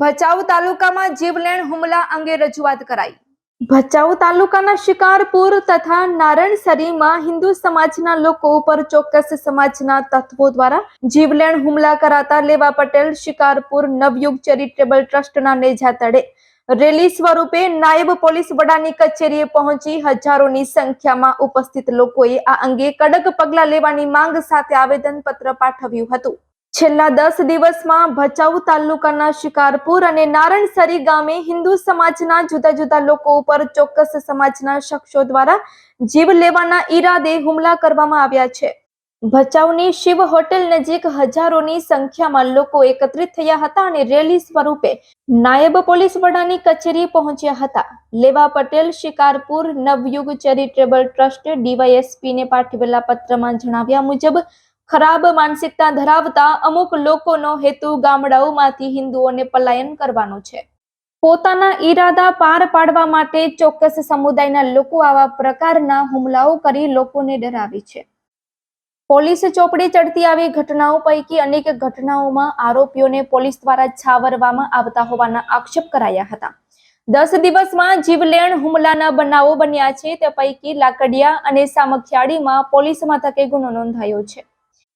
ભચાઉ તાલુકામાં જીવલેણ હુમલા અંગે રજૂઆત કરાઈ. ભચાઉ તાલુકાના શિકારપુર તથા નારણસરીમાં હિન્દુ સમાજના લોકો ઉપર ચોક્કસ સમાજના તત્વો દ્વારા જીવલેણ હુમલા કરાતા લેવા પટેલ શિકારપુર નવયુગ ચેરિટેબલ ટ્રસ્ટના નેજા તળે. રેલી સ્વરૂપે નાયબ પોલીસ વડાની કચેરીએ પહોંચી હજારોની સંખ્યામાં ઉપસ્થિત લોકોએ આ અંગે કડક પગલાં લેવાની માંગ સાથે આવેદનપત્ર પાઠવ્યું હતું. છેલ્લા દસ દિવસમાં ભચાઉ તાલુકાના શિકારપુર અને નારણસરી ગામે હિન્દુ સમાજના જુદા જુદા લોકો ઉપર ચોક્કસ સમાજના શખ્સો દ્વારા જીવ લેવાના ઈરાદે હુમલા કરવામાં આવ્યા છે. ભચાઉની શિવ હોટેલ નજીક હજારોની સંખ્યામાં લોકો એકત્રિત થયા હતા અને રેલી સ્વરૂપે નાયબ પોલીસ વડાની કચેરી પહોંચ્યા હતા. Leva Patel Shikarpur Navyug charitable trust DYSP ને પાઠવેલા પત્રમાં જણાવ્યા મુજબ ખરાબ માનસિકતા ધરાવતા અમુક લોકોનો હેતુ ગામડાઓમાંથી હિન્દુઓને પલાયન કરવાનો છે. પોતાના ઈરાદા પાર પાડવા માટે ચોક્કસ સમુદાયના લોકો આવા પ્રકારના હુમલાઓ કરી લોકોને ડરાવે છે. પોલીસ ચોપડી ચડતી આવી ઘટનાઓ પૈકી અનેક ઘટનાઓમાં આરોપીઓને પોલીસ દ્વારા છાવરવામાં આવતા હોવાના આક્ષેપ કરાયા હતા. દસ દિવસમાં જીવલેણ હુમલાના બનાવો બન્યા છે. તે પૈકી લાકડિયા અને સામખિયાળીમાં પોલીસ મથકે ગુનો નોંધાયો છે.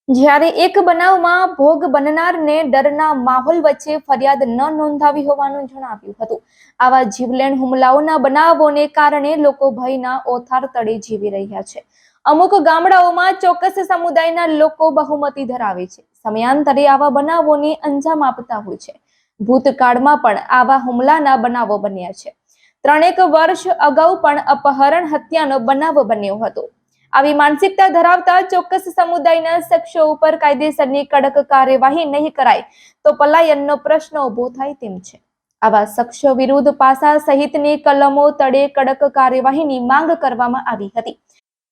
જ્યારે એક બનાવમાં ભોગ બનનારને ડરના માહોલ વચ્ચે ફરિયાદ ન નોંધાવી હોવાનું જણાવ્યું હતું. આવા જીવલેણ હુમલાઓના બનાવોને કારણે લોકો ભયના ઓથાર તળે જીવી રહ્યા છે. અમુક ગામડાઓમાં ચોક્કસ સમુદાયના લોકો બહુમતી ધરાવે છે. સમયાંતરે આવા બનાવોને અંજામ આપતા હોય છે. ભૂતકાળમાં પણ આવા હુમલાના બનાવો બન્યા છે. ત્રણેક વર્ષ અગાઉ પણ અપહરણ હત્યાનો બનાવ બન્યો હતો. આવી માનસિકતા ધરાવતા ચોક્કસ સમુદાયના શખ્સો ઉપર કાયદેસરની કડક કાર્યવાહી નહીં કરાય તો પલાયનનો પ્રશ્ન ઊભો થાય તેમ છે. આવા શખ્સો વિરુદ્ધ પાસા સહિતની કલમો તળે કડક કાર્યવાહીની માંગ કરવામાં આવી હતી.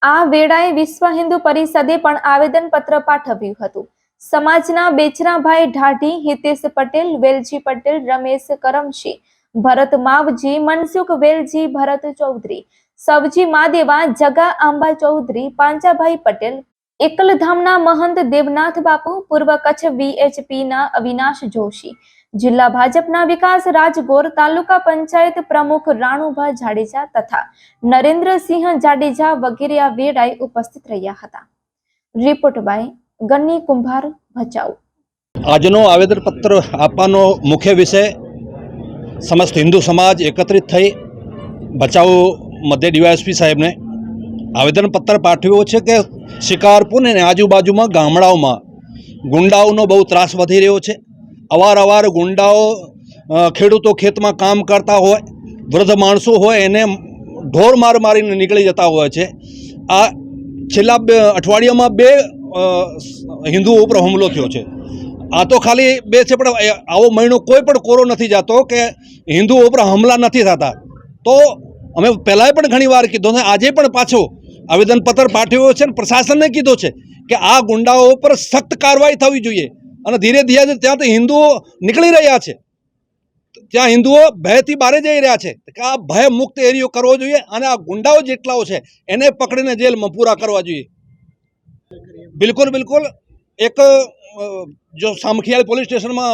આ વેળાએ વિશ્વ હિન્દુ પરિષદે પણ આવેદનપત્ર પાઠવ્યું હતું. સમાજના બેચરાભાઈ ઢાઢી, હિતેશ પટેલ, વેલજી પટેલ, રમેશ કરમશી, ભરત માવજી, મનસુખ વેલજી, ભરત ચૌધરી સવજી માદેવા જગા આંબા ચૌધરી, પાંચાભાઈ પટેલ, એકલધામના મહંત દેવનાથ બાપુ, પૂર્વ કચ્છ વીએચપીના અવિનાશ જોશી, જિલ્લા ભાજપના વિકાસ રાજગોર, તાલુકા પંચાયત પ્રમુખ રાણુભા જાડેજા તથા નરેન્દ્રસિંહ જાડેજા વગેરે આ વેળાએ ઉપસ્થિત રહ્યા હતા. રિપોર્ટ બાય ગન્ની કુંભાર ભચાઉ. આજનો આવેદનપત્ર આપવાનો મુખ્ય વિષય સમસ્ત હિન્દુ સમાજ એકત્રિત થઈ બચાવ મધ્ય ડીવાયએસપી સાહેબને આવેદનપત્ર પાઠવ્યું છે કે શિકારપુર અને આજુબાજુમાં ગામડાઓમાં ગુંડાઓનો બહુ ત્રાસ વધી રહ્યો છે. અવારનવાર ગુંડાઓ ખેડૂતો ખેતમાં કામ કરતા હોય, વૃદ્ધ માણસો હોય, એને ઢોર માર મારીને નીકળી જતા હોય છે. આ છેલ્લા બે અઠવાડિયામાં બે હિન્દુઓ ઉપર હુમલો થયો છે. આ તો ખાલી બે છે, પણ આવો મહિનો કોઈ પણ કોરો નથી જતો કે હિન્દુઓ ઉપર હમલા નથી થતા. તો અમે પહેલાંય પણ ઘણી વાર કીધું ને આજે પણ પાછો આવેદનપત્ર પાઠવ્યો છે અને પ્રશાસનને કીધો છે કે આ ગુંડાઓ ઉપર સખ્ત કાર્યવાહી થવી જોઈએ. અને ધીરે ધીરે ત્યાં તો હિન્દુઓ નીકળી રહ્યા છે. ત્યાં હિન્દુઓ ભયથી બહાર જઈ રહ્યા છે. કે આ ભય મુક્ત એરિયો કરવો જોઈએ અને આ ગુંડાઓ જેટલાઓ છે એને પકડીને જેલમાં પૂરા કરવા જોઈએ. બિલકુલ બિલકુલ. એક જો સામખિયાળ પોલીસ સ્ટેશનમાં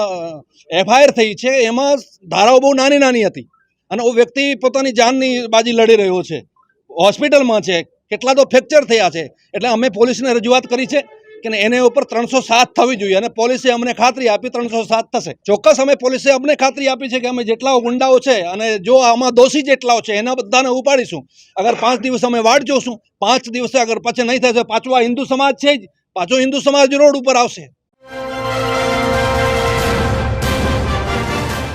એફઆઈઆર થઈ છે, એમાં ધારાઓ બહુ નાની નાની હતી. અને હું વ્યક્તિ પોતાની જાનની બાજી લડી રહ્યો છે. હોસ્પિટલમાં છે, કેટલા તો ફ્રેક્ચર થયા છે. એટલે અમે પોલીસને રજૂઆત કરી છે કે એને ઉપર ત્રણસો સાત થવી જોઈએ અને પોલીસે અમને ખાતરી આપી ત્રણસો સાત થશે. ચોક્કસ અમે પોલીસે અમને ખાતરી આપી છે કે અમે જેટલા ગુંડાઓ છે અને જો આમાં દોષી જેટલાઓ છે એના બધાને ઉપાડીશું. અગર પાંચ દિવસ અમે વાટ જોશું, પાંચ દિવસે અગર પછી નહીં થશે પાછો આ હિન્દુ સમાજ છે જ. પાછો હિન્દુ સમાજ રોડ ઉપર આવશે.